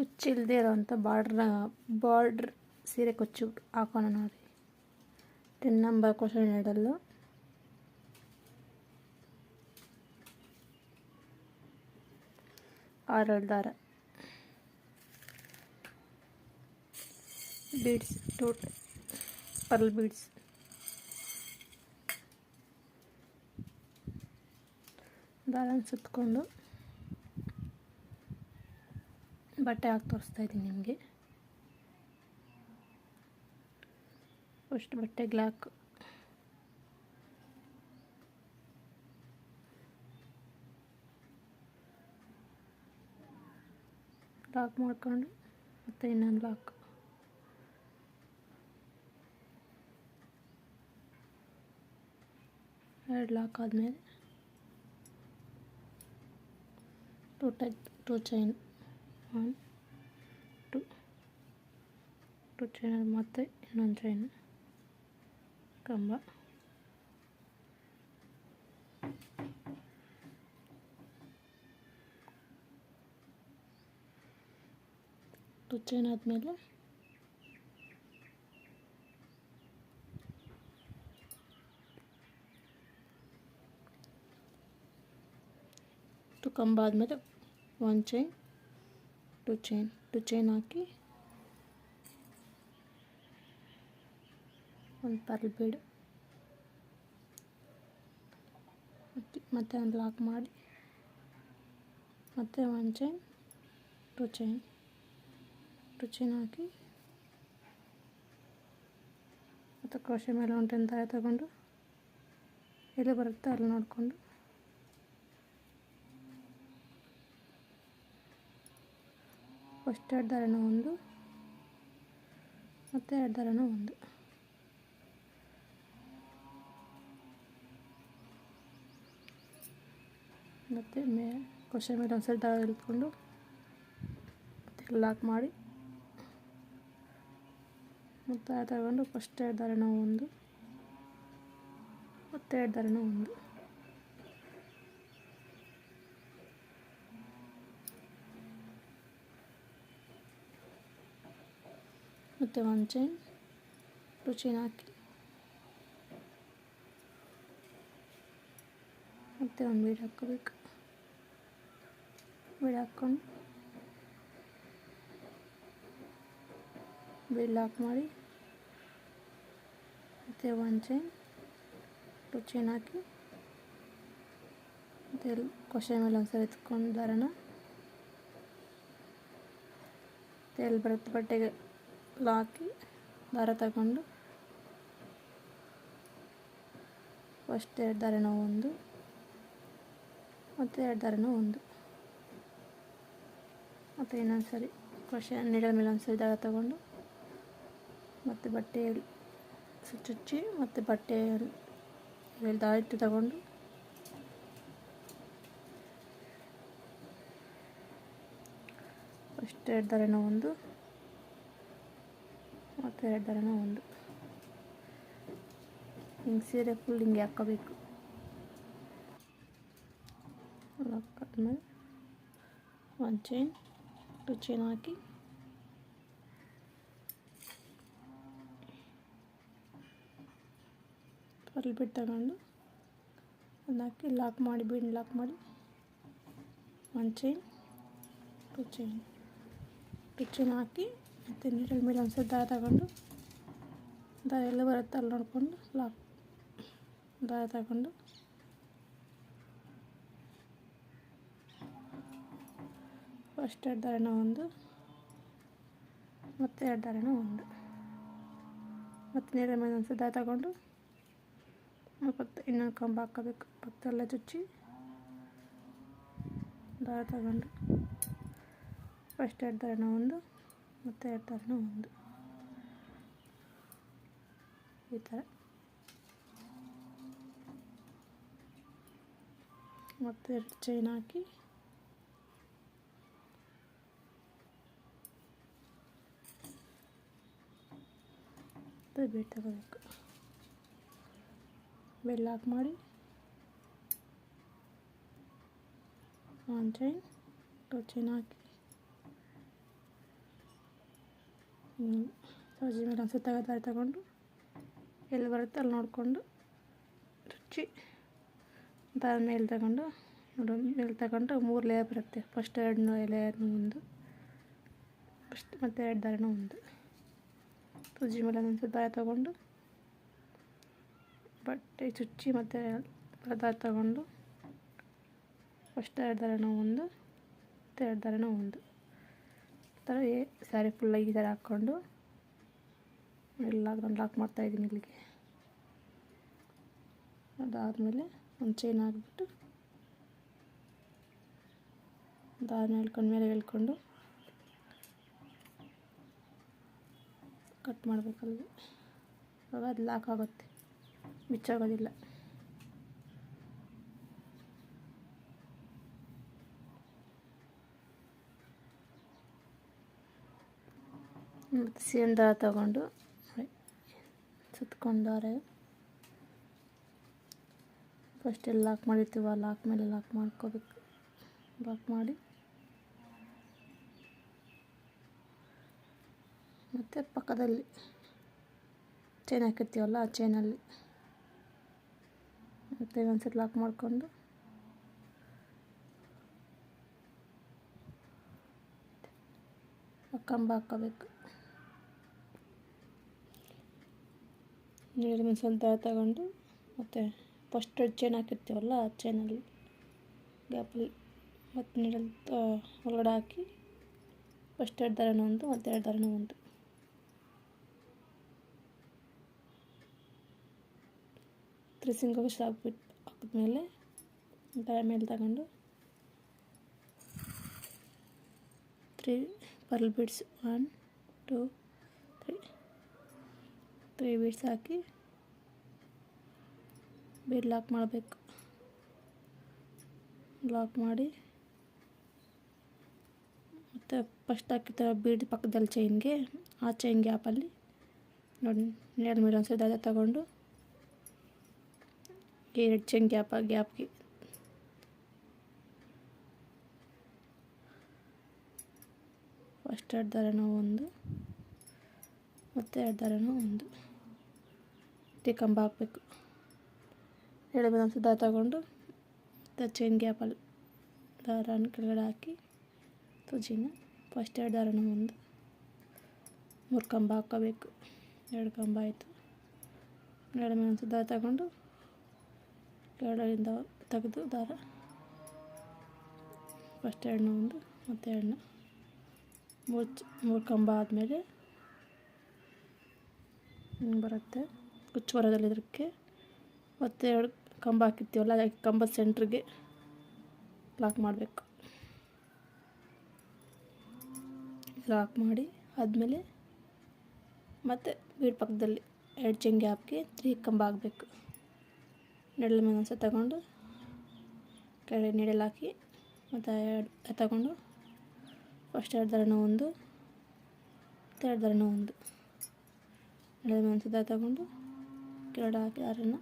ಕುಚ್ಚಿಲ್ಲದೆ ಇರೋವಂಥ border border ಸೀರೆ ಕುಚ್ಚು ಹಾಕೋಣ ನೋಡಿ ಟೆನ್ ನಂಬರ್ ಕ್ವಶನ್ ಎರಡಲ್ಲು ಆರಲ್ ದಾರ ಬೀಡ್ಸ್ ಟೋಟ್ ಪರ್ಲ್ ಬೀಡ್ಸ್ ದಾರನ ಸುತ್ತಕೊಂಡು ಬಟ್ಟೆ ಹಾಕಿ ತೋರಿಸ್ತಾ ಇದ್ದೀನಿ ನಿಮಗೆ. ಫಸ್ಟ್ ಬಟ್ಟೆ ಗ್ಲಾಕ್. ಲಾಕ್ ಮಾಡ್ಕೊಂಡು ಮತ್ತು ಇನ್ನೊಂದು ಲಾಕ್. ಎರಡು ಲಾಕ್ ಆದಮೇಲೆ. Two type two chain. One two two chain ಮತ್ತು ಇನ್ನೊಂದು ಚೈನ್ ಕಂಬ ಟು ಚೈನ್ ಆದಮೇಲೆ ಟು ಕಂಬ ಆದಮೇಲೆ one chain two chain two chain ಹಾಕಿ ಒಂದು ಪರ್ಲ್ ಬೀಡು ಮತ್ತೆ ಮತ್ತೆ ಒಂದು ಲಾಕ್ ಮಾಡಿ ಮತ್ತೆ one chain two chain two chain ಹಾಕಿ ಮತ್ತು ಕ್ರೋಶೆ ಮೇಲೆ ಒಂಟೆನ್ ದಾರ ತಗೊಂಡು ಎಲ್ಲಿ ಬರುತ್ತೆ ಅಲ್ಲಿ ನೋಡಿಕೊಂಡು ಫಸ್ಟ್ ಎರಡು ದಾರನ ಒಂದು, ಮತ್ತು ಎರಡು ದಾರನ ಒಂದು. ಮತ್ತು ಮೇ ಕ್ವಶನ್ ಮೇಲೆ ಒಂದು ಸರಿ ದಾರ ಮತ್ತೆ ಲಾಕ್ ಮಾಡಿ. ಮತ್ತೆ ದಾರ ತಗೊಂಡು ಫಸ್ಟ್ ಎರಡು ದಾರನ ಒಂದು, ಮತ್ತೆ ಎರಡು ದಾರನ ಒಂದು. ಮತ್ತು ಒಂದು ಚೈನ್ ಟು ಚೈನ್ ಹಾಕಿ ಮತ್ತು ಒಂದು ಬೀಡ್ ಹಾಕೋಬೇಕು ಬೀಡ್ ಹಾಕ್ಕೊಂಡು ಬೀಡ್ ಲಾಕ್ ಮಾಡಿ ಮತ್ತು ಒಂದು ಚೈನ್ ಟು ಚೈನ್ ಹಾಕಿ ಮತ್ತು ಎಲ್ಲಿ ಕ್ವಶನ್ ಮೇಲೆ ಒಂದು ಸರಿ ಎತ್ಕೊಂಡು ದಾರನ ಮತ್ತು ಎಲ್ಲಿ ಬರುತ್ತೆ ಬಟ್ಟೆಗೆ ಹಾಕಿ ದಾರ ತಗೊಂಡು ಫಸ್ಟ್ ಎರಡು ದಾರನ ಒಂದು, ಮತ್ತು ಎರಡು ದಾರನ ಒಂದು. ಮತ್ತು ಇನ್ನೊಂದು ಸರಿ ಕ್ವಶನ್ ನೀಡಲ್ ಮೇಲೆ ಒಂದು ಸರಿ ದಾರ ತಗೊಂಡು, ಮತ್ತು ಬಟ್ಟೆಯಲ್ಲಿ ಚುಚ್ಚಿ ಮತ್ತು ಬಟ್ಟೆಯಲ್ಲಿ ದಾರ ಇಟ್ಟು ತಗೊಂಡು ಫಸ್ಟ್ ಎರಡು ದಾರನ ಒಂದು ಮತ್ತು ಎರಡು ದಾರನ ಒಂದು ಹಿಂಗೆ ಸೀರೆ ಫುಲ್ ಹಿಂಗೆ ಹಾಕ್ಕೋಬೇಕು ಹಾಕಾದ್ಮೇಲೆ ಒಂದು ಚೈನ್ ಟು ಚೈನ್ ಹಾಕಿ ಪರ್ಲ್ ಬಿಟ್ಟು ತಗೊಂಡು ಒಂದು ಹಾಕಿ ಲಾಕ್ ಮಾಡಿ ಬೀಡ್ ಲಾಕ್ ಮಾಡಿ ಒಂದು chain two chain two chain ಹಾಕಿ ಮತ್ತು ನೀರಲ್ಲಿ ಮೇಲೆ ಒಂದು ದಾರ ತಗೊಂಡು ದಾರ ಎಲ್ಲ ಬರುತ್ತೆ ಅಲ್ಲಿ ನೋಡಿಕೊಂಡು ಲಾಕ್ ದಾರ ತಗೊಂಡು ಫಸ್ಟ್ ಎರಡು ದಾರನ ಒಂದು ಮತ್ತು ಎರಡು ದಾರನ ಒಂದು ಮತ್ತು ನೀರ ಮೇಲೆ ಒಂದು ದಾರ ತಗೊಂಡು ಮತ್ತು ಇನ್ನೊಂದು ಕಂಬ ಹಾಕೋಬೇಕು ಪಕ್ಕದೆಲ್ಲ ಚುಚ್ಚಿ ದಾರ ತಗೊಂಡು ಫಸ್ಟ್ ಎರಡು ದಾರನ ಒಂದು ಮತ್ತು ಎರಡು ದಾರನ ಒಂದು ಈ ಥರ ಮತ್ತು ಎರಡು ಚೈನ್ ಹಾಕಿ ಮತ್ತು ಬೀಡ್ ತಗೋಬೇಕು ಬೀಡ್ ಲಾಕ್ ಮಾಡಿ ಒಂದು ಚೈನ್ ಟು ಚೈನ್ ಹಾಕಿ ಸೂಜಿ ಮೇಲೆ ಒಂದು ಸುತ್ತ ದಾರ ತಗೊಂಡು ಎಲ್ಲಿ ಬರುತ್ತೆ ಅಲ್ಲಿ ನೋಡಿಕೊಂಡು ಚುಚ್ಚಿ ದಾರ ಮೇಲೆ ತಗೊಂಡು ನೋಡು ಮೇಲೆ ತಗೊಂಡು ಮೂರು ಲೇಯರ್ ಬರುತ್ತೆ. ಫಸ್ಟ್ ಎರಡು ಲೇಯರ್ನು ಒಂದು ಫಸ್ಟ್ ಮತ್ತು ಎರಡು ದಾರನೂ ಒಂದು. ಸೂಜಿ ಮೇಲೆ ಒಂದು ದಾರ ತಗೊಂಡು ಬಟ್ಟೆ, ಚುಚ್ಚಿ ಮತ್ತು ದಾರ ತಗೊಂಡು ಫಸ್ಟ್ ಎರಡು ದಾರನೂ ಒಂದು, ಮತ್ತು ಎರಡು ದಾರನೂ ಒಂದು. ಥರ ಸ್ಯಾರಿ ಫುಲ್ಲಾಗಿ ಈ ಥರ ಹಾಕ್ಕೊಂಡು ಎಲ್ಲ ನಾನು ಲಾಕ್ ಮಾಡ್ತಾಯಿದ್ದೀನಿ ಇಲ್ಲಿಗೆ. ಅದಾದಮೇಲೆ ಒಂದು ಚೈನ್ ಹಾಕ್ಬಿಟ್ಟು ದಾರನ ಹೇಳ್ಕೊಂಡು ಮೇಲೆ ಹೇಳ್ಕೊಂಡು ಕಟ್ ಮಾಡಬೇಕಲ್ಲಿ ಅವಾಗ ಅದು ಲಾಕ್ ಆಗುತ್ತೆ. ಬಿಚ್ಚೋಗೋದಿಲ್ಲ ಮತ್ತು ಸೇಮ್ ದಾರ ತಗೊಂಡು ಸುತ್ಕೊಂಡು ಫಸ್ಟ್ ಎಲ್ಲಿ ಲಾಕ್ ಮಾಡಿರ್ತೀವ ಲಾಕ್ ಮೇಲೆ ಲಾಕ್ ಮಾಡ್ಕೋಬೇಕು. ಲಾಕ್ ಮಾಡಿ. ಮತ್ತು ಪಕ್ಕದಲ್ಲಿ ಚೈನ್ ಹಾಕಿರ್ತೀವಲ್ಲ, ಆ ಚೈನಲ್ಲಿ ಮತ್ತು ಒಂದ್ಸರಿ ಲಾಕ್ ಮಾಡಿಕೊಂಡು. ಕಂಬ ಹಾಕ್ಕೋಬೇಕು. ನೀರು ಒಂದು ಸ್ವಲ್ಪ ತಗೊಂಡು ಮತ್ತು ಫಸ್ಟ್ ಚೈನ್ ಹಾಕಿರ್ತೀವಲ್ಲ ಆ ಚೈನಲ್ಲಿ ಗ್ಯಾಪಲ್ಲಿ ಮತ್ತು ನೀರಲ್ಲಿ ಒಳಗಡೆ ಹಾಕಿ ಫಸ್ಟ್ ಎರಡು ದಾರನೂ ಒಂದು, ಮತ್ತು ಎರಡು ದಾರನೂ ಒಂದು. ತ್ರೀ ಸಿಂಗಲ್ ಹಾಕ್ಬಿಟ್ಟು ಹಾಕಿದ್ಮೇಲೆ ದಾರ ಮೇಲೆ ತಗೊಂಡು three purl beads one two three beads ಹಾಕಿ ಬೀಡ್ ಲಾಕ್ ಮಾಡಬೇಕು. ಲಾಕ್ ಮಾಡಿ ಮತ್ತು ಫಸ್ಟ್ ಹಾಕಿದ ಬೀಡ್ ಪಕ್ಕದಲ್ಲಿ ಚೈನ್ಗೆ ಆ ಚೈನ್ ಗ್ಯಾಪಲ್ಲಿ ನೋಡಿ ನೇರ ಮೇಲೆ ಒಂದ್ಸರಿ ದಾರ ತಗೊಂಡು ಎರಡು ಚೈನ್ ಗ್ಯಾಪ್ ಗ್ಯಾಪ್ಗೆ ಫಸ್ಟ್ ಎರಡು ದಾರನೂ ಒಂದು, ಮತ್ತು ಎರಡು ಒಂದು. ಟೀ ಕಂಬ ಹಾಕಬೇಕು. ಎರಡು ಒಂದು ದಾರ ತಗೊಂಡು ಮತ್ತು ಚೈನ್ ಗ್ಯಾಪಲ್ಲಿ ದಾರನ ಕೆಳಗಡೆ ಹಾಕಿ ತುಜಿನ ಫಸ್ಟ್ ಎರಡು ದಾರನ ಒಂದು ಮೂರು ಕಂಬ ಹಾಕ್ಕೋಬೇಕು. ಎರಡು ಕಂಬ ಆಯಿತು. ಎರಡು ಒಂದು ದಾರ ತಗೊಂಡು ಎರಡರಿಂದ ತೆಗೆದು ದಾರ. ಫಸ್ಟ್ ಎರಡನ್ನ ಒಂದು ಮತ್ತು ಎರಡನ್ನ ಮೂರು ಮೂರು ಕಂಬ ಆದಮೇಲೆ ಬರುತ್ತೆ. ಕುಚ್ಚು ಬರೋದಿಲ್ಲ ಇದಕ್ಕೆ ಮತ್ತು ಎರಡು ಕಂಬ ಹಾಕಿರ್ತೀವಲ್ಲ ಆ ಕಂಬದ ಸೆಂಟ್ರಿಗೆ ಲಾಕ್ ಮಾಡಬೇಕು. ಲಾಕ್ ಮಾಡಿ ಆದಮೇಲೆ ಮತ್ತು ಬೀಡ್ ಪಕ್ಕದಲ್ಲಿ ಎರಡು ಚೆಂಗೆ ಹಾಕಿ ತ್ರೀ ಕಂಬ ಹಾಕಬೇಕು. ನೆಡಲ ಮೇಲೆ ತಗೊಂಡು ಕೆಳಗೆ ನೆಡಲು ಹಾಕಿ ಮತ್ತು ಎರಡು ತಗೊಂಡು ಫಸ್ಟ್ ಎರಡು ದಾರನೂ ಒಂದು ಎರಡು ದಾರನೂ ಒಂದು. ನೆಡಲ ಮೇಲೆ ತಗೊಂಡು ಕೆಳಗಡೆ ಹಾಕಿ ದಾರನ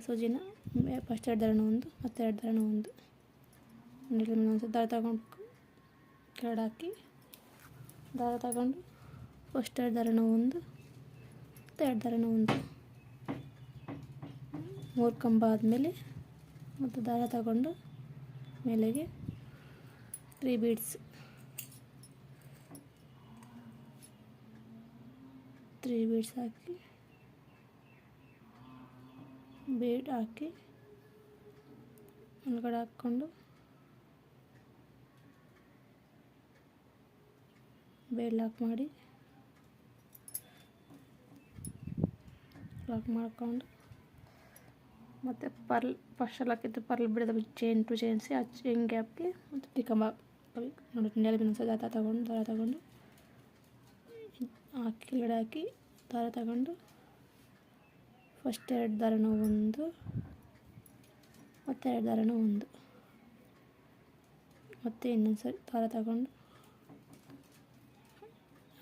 ಸೂಜಿನ ಫಸ್ಟ್ ಎರಡು ದಾರನೂ ಒಂದು ಮತ್ತು ಎರಡು ದಾರನೂ ಒಂದು ಒಂದು ದಾರ ತಗೊಂಡು ಕೆಳಗಡೆ ಹಾಕಿ ದಾರ ತಗೊಂಡು ಫಸ್ಟ್ ಎರಡು ದಾರನೂ ಒಂದು ಮತ್ತು ಎರಡು ದಾರನೂ ಒಂದು ಮೂರು ಕಂಬ ಆದಮೇಲೆ ಮತ್ತು ದಾರ ತಗೊಂಡು ಮೇಲೆಗೆ ತ್ರೀ ಬೀಡ್ಸ್ ತ್ರೀ ಬೀಡ್ಸ್ ಹಾಕಿ ಬೀಡ್ ಹಾಕಿ ಒಳಗಡೆ ಹಾಕ್ಕೊಂಡು ಬೇಡ್ ಲಾಕ್ ಮಾಡಿ ಲಾಕ್ ಮಾಡ್ಕೊಂಡು ಮತ್ತು ಪರ್ಲ್ ಫಸ್ಟಲ್ಲಿ ಹಾಕಿದ್ದು ಪರ್ಲ್ ಬಿಡೋದು ಚೈನ್ ಟು ಚೈನ್ಸಿ ಆ ಚೈನ್ ಗ್ಯಾಪ್ಗೆ ಮತ್ತು ಟಿಕಂಬ ನೋಡಿ ನೆಲೆ ಮೇಲೆ ದಾರ ತಗೊಂಡು ದಾರ ತಗೊಂಡು ಹಾಕಿ ಕೆಳಗಡೆ ಹಾಕಿ, ದಾರ ತಗೊಂಡು ಫಸ್ಟ್ ಎರಡು ದಾರನ ಒಂದು, ಮತ್ತು ಎರಡು ದಾರನ ಒಂದು. ಮತ್ತು ಇನ್ನೊಂದು ಸರಿ ದಾರ ತಗೊಂಡು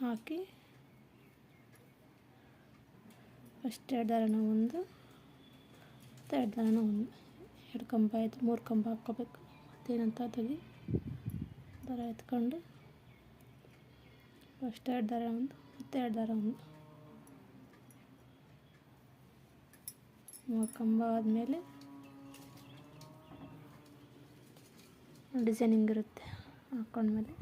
ಹಾಕಿ, ಫಸ್ಟ್ ಎರಡು ದಾರನ ಒಂದು, ಮತ್ತು ಎರಡು ದಾರನ ಒಂದು. ಎರಡು ಕಂಬ ಆಯಿತು, ಮೂರು ಕಂಬ ಹಾಕ್ಕೋಬೇಕು. ಮತ್ತೇನಂತ ತೆಗಿ ದಾರ ಎತ್ಕೊಂಡು, ಫಸ್ಟ್ ಎರಡು ದಾರ ಒಂದು, ಮತ್ತೆ ಎರಡು ದಾರ ಒಂದು. ಕಂಬ ಆದಮೇಲೆ ಡಿಸೈನಿಂಗ್ ಇರುತ್ತೆ ಹಾಕೊಂಡ್ಮೇಲೆ.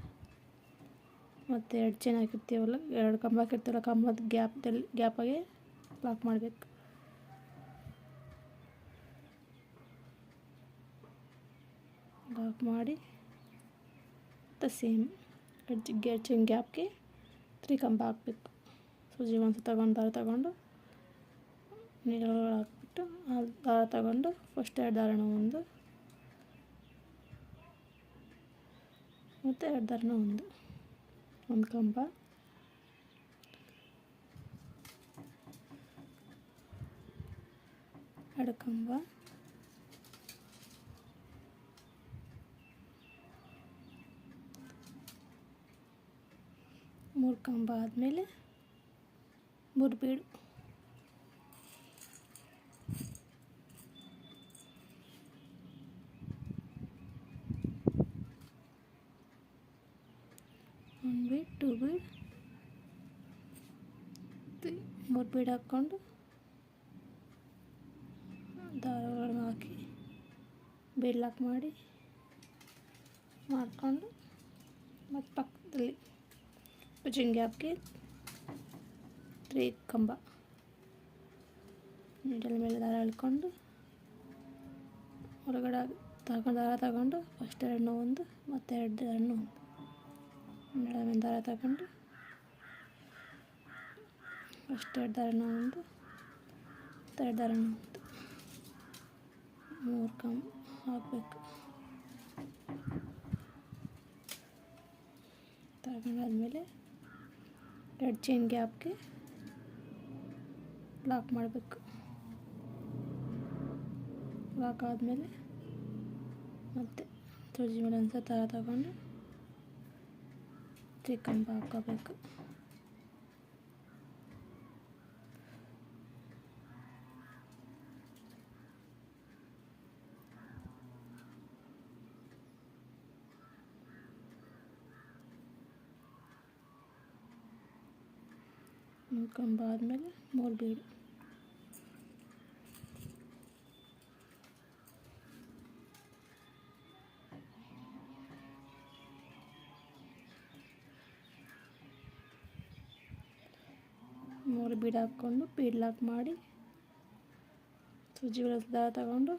ಮತ್ತು ಎರಡು ಚೈನ್ ಹಾಕಿರ್ತೀವಲ್ಲ, ಎರಡು ಕಂಬ ಹಾಕಿರ್ತೀವಲ್ಲ, ಕಂಬದ ಗ್ಯಾಪ್ದಲ್ಲಿ ಗ್ಯಾಪಾಗೆ ಲಾಕ್ ಮಾಡಬೇಕು. ಲಾಕ್ ಮಾಡಿ, ಮತ್ತು ಸೇಮ್ ಎರಡು ಚೈನ್ ಗ್ಯಾಪ್ಗೆ ತ್ರೀ ಕಂಬ ಹಾಕಬೇಕು. ಸೂಜಿ ಒಂದು ತಗೊಂಡು, ದಾರ ತಗೊಂಡು, ನೀರೊಳಗೆ ಹಾಕ್ಬಿಟ್ಟು ಆ ದಾರ ತಗೊಂಡು ಫಸ್ಟ್ ಎರಡು ದಾರನ ಒಂದು. ಮತ್ತು ಎರಡು ದಾರನ ಒಂದು. ಒಂದು ಕಂಬ. ಎರಡು ಕಂಬ. ಮೂರು ಕಂಬ ಆದಮೇಲೆ ಮೂರು ಬೀಡು ಒನ್ ಟೂ ಬೀಡ್ ಮೂರು ಹಾಕ್ಕೊಂಡು ದಾರಗಳನ್ನು ಹಾಕಿ ಬೀಡ್ ಮಾಡಿ ಮಾಡಿಕೊಂಡು ಮತ್ತು ಪಕ್ಕದಲ್ಲಿ ಪಿಚಿಂಗ್ ಹಾಕಿ ತ್ರೀ ಕಂಬ. ನೀಡಲ್ ಮೇಲೆ ದಾರ ಎಳ್ಕೊಂಡು ಹೊರಗಡೆ ತಗೊಂಡು ದಾರ ತಗೊಂಡು ಫಸ್ಟ್ ಎರಡನ್ನೂ ಒಂದು ಮತ್ತು ಎರಡು ಹಣ್ಣು ಒಂದು. ಮೇಲೆ ದಾರ ತಗೊಂಡು ಫಸ್ಟ್ ಎರಡು ದಾರನ ಒಂದು ಎರಡು ದಾರನ ಒಂದು ಮೂರು ಕಮ್ ಹಾಕಬೇಕು. ತಗೊಂಡಾದ್ಮೇಲೆ ಎರಡು ಚೈನ್ ಗ್ಯಾಪ್ಗೆ ಲಾಕ್ ಮಾಡಬೇಕು. ಲಾಕ್ ಆದಮೇಲೆ ಮತ್ತೆ ಸೂಜಿ ಮೇಲೆ ಒಂದು ದಾರ ತಗೊಂಡು ತ್ರೀ ಕಂಬ ಹಾಕೋಬೇಕು ಮೂರು ಕಂಬ ಆದಮೇಲೆ ಮೂರು ಬೀಡು ಮೂರು ಬೀಡ್ ಹಾಕ್ಕೊಂಡು ಬೀಡ್ ಲಾಕ್ ಮಾಡಿ ಸೂಜಿ ಮೇಲೆ ದಾರ ತಗೊಂಡು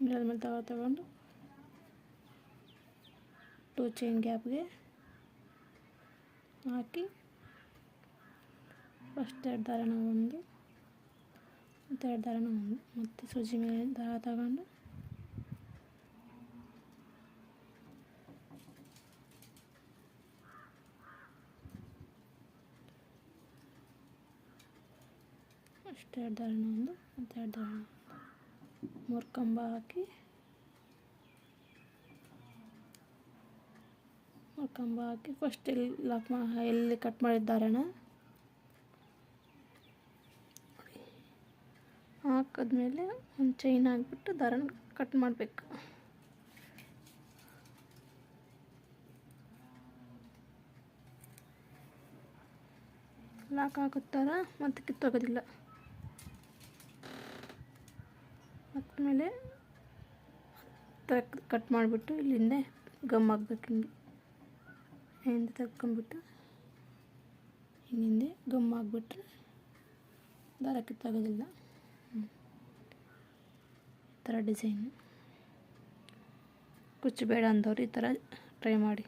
ಮಿಡಲ್ ಮೇಲೆ ದಾರ ತಗೊಂಡು ಟೂ ಚೈನ್ ಗ್ಯಾಪ್ಗೆ ಹಾಕಿ ಫಸ್ಟ್ ಎರಡು ದಾರನ ಒಂದು ಮತ್ತು ಎರಡು ದಾರನ ಒಂದು ಮತ್ತು ಸೂಜಿ ಮೇಲೆ ದಾರ ತಗೊಂಡು ಅಷ್ಟು ಎರಡು ಒಂದು ಮತ್ತು ಎರಡು ದಾರನ ಒಂದು ಮೂರು ಕಂಬ ಹಾಕಿ. ಮೂರು ಕಂಬ ಹಾಕಿ. ಫಸ್ಟ್ ಎಲ್ಲಿ ಲಾಕ್ ಮಾ, ಎಲ್ಲಿ ಕಟ್ ಮಾಡಿದ ದಾರನ ಹಾಕಿದ್ಮೇಲೆ ಒಂದು ಚೈನ್ ಹಾಕ್ಬಿಟ್ಟು ದಾರನ ಕಟ್ ಮಾಡಬೇಕು. ಲಾಕ್ ಹಾಕುತ್ತಾರ? ಮತ್ತು ಕಿತ್ತೋಗೋದಿಲ್ಲ. ಆಮೇಲೆ ತಕ್ ಕಟ್ ಮಾಡಿಬಿಟ್ಟು ಇಲ್ಲಿಂದ ಗಮ್ ಹಾಕ್ಬೇಕು ಹಿಂಗೆ. ಹಿಂದೆ ತಕ್ಕೊಂಬಿಟ್ಟು ಹಿಂದೆ ಗಮ್ ಹಾಕ್ಬಿಟ್ರೆ ದಾರ ಕಿತ್ತಾಗೋದಿಲ್ಲ. ಈ ಥರ ಡಿಸೈನ್. ಕುಚ್ಚು ಬೇಡ ಅಂದವ್ರು ಈ ಥರ ಟ್ರೈ ಮಾಡಿ.